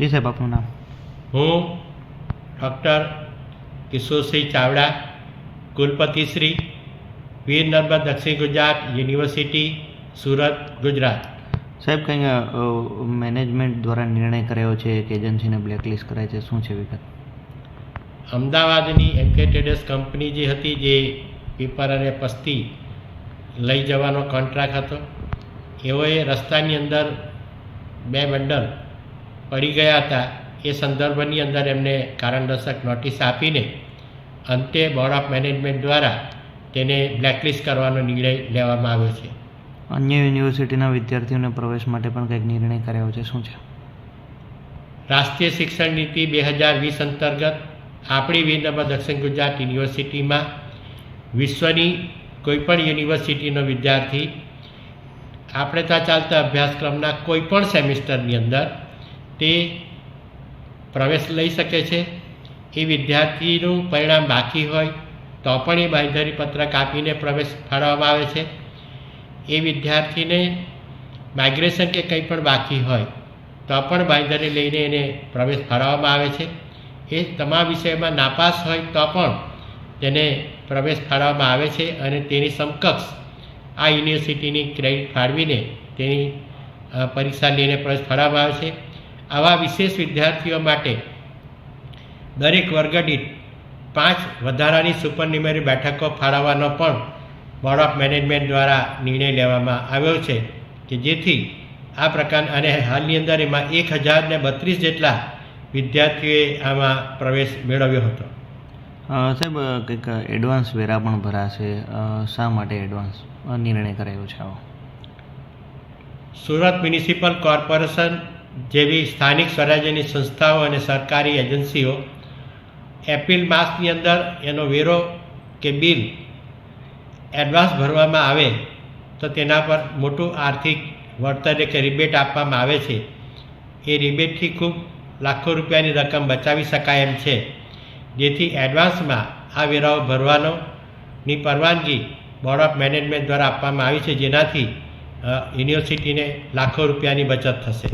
જી સાહેબ આપનું નામ? હું ડૉક્ટર કિશોરસિંહ ચાવડા કુલપતિ શ્રી વીર નર્મદ દક્ષિણ ગુજરાત યુનિવર્સિટી સુરત ગુજરાત. સાહેબ કંઈ મેનેજમેન્ટ દ્વારા નિર્ણય કરાયો છે કે એજન્સીને બ્લેકલિસ્ટ કરાય છે? શું છે વિગત? અમદાવાદની એમકે ટ્રેડર્સ કંપની જે હતી જે પેપર અને પસ્તી લઈ જવાનો કોન્ટ્રાક્ટ હતો એઓએ રસ્તાની અંદર બે બંડલ પડી ગયા હતા. એ સંદર્ભની અંદર એમને કારણદર્શક નોટિસ આપીને અંતે બોર્ડ ઓફ મેનેજમેન્ટ દ્વારા તેને બ્લેકલિસ્ટ કરવાનો નિર્ણય લેવામાં આવ્યો છે. અન્ય યુનિવર્સિટીના વિદ્યાર્થીઓને પ્રવેશ માટે પણ કંઈક નિર્ણય કર્યો છે. શું છે? રાષ્ટ્રીય શિક્ષણ નીતિ બે હજાર વીસ અંતર્ગત આપણી વીરનર્મદ દક્ષિણ ગુજરાત યુનિવર્સિટીમાં વિશ્વની કોઈપણ યુનિવર્સિટીનો વિદ્યાર્થી આપણે ત્યાં ચાલતા અભ્યાસક્રમના કોઈપણ સેમિસ્ટરની અંદર તે પ્રવેશ લઈ શકે છે. એ વિદ્યાર્થીનું પરિણામ બાકી હોય તો પણ એ બાંધરી પત્રક આપીને પ્રવેશ ફાળવવામાં આવે છે. એ વિદ્યાર્થીને માઇગ્રેશન કે કંઈ પણ બાકી હોય તો પણ બાંધરી લઈને એને પ્રવેશ ફાળવવામાં આવે છે. એ તમામ વિષયમાં નાપાસ હોય તો પણ તેને પ્રવેશ ફાળવવામાં આવે છે અને તેની સમકક્ષ આ યુનિવર્સિટીની ક્રેડિટ ફાળવીને તેની પરીક્ષા લઈને પ્રવેશ ફાળવવામાં આવે છે. આવા વિશેષ વિદ્યાર્થીઓ માટે દરેક વર્ગ દીઠ પાંચ વધારાની સુપરન્યુમરી બેઠકો ફાળવવાનો પણ બોર્ડ ઓફ મેનેજમેન્ટ દ્વારા નિર્ણય લેવામાં આવ્યો છે કે જેથી આ પ્રકાર અને હાલની અંદર એમાં એક હજારને બત્રીસ જેટલા વિદ્યાર્થીઓએ આમાં પ્રવેશ મેળવ્યો હતો. સાહેબ કંઈક એડવાન્સ વેરા પણ ભરાશે. શા માટે એડવાન્સ નિર્ણય કરાયો છે આવો? સુરત મ્યુનિસિપલ કોર્પોરેશન જેવી સ્થાનિક સ્વરાજ્યની સંસ્થાઓ અને સરકારી એજન્સીઓ એપ્રિલ માસની અંદર એનો વેરો કે બિલ એડવાન્સ ભરવામાં આવે તો તેના પર મોટું આર્થિક વળતર કે રિબેટ આપવામાં આવે છે. એ રિબેટથી ખૂબ લાખો રૂપિયાની રકમ બચાવી શકાય એમ છે. જેથી એડવાન્સમાં આ વેરાઓ ભરવાનો ની પરવાનગી બોર્ડ ઓફ મેનેજમેન્ટ દ્વારા આપવામાં આવી છે. જેનાથી યુનિવર્સિટીને લાખો રૂપિયાની બચત થશે.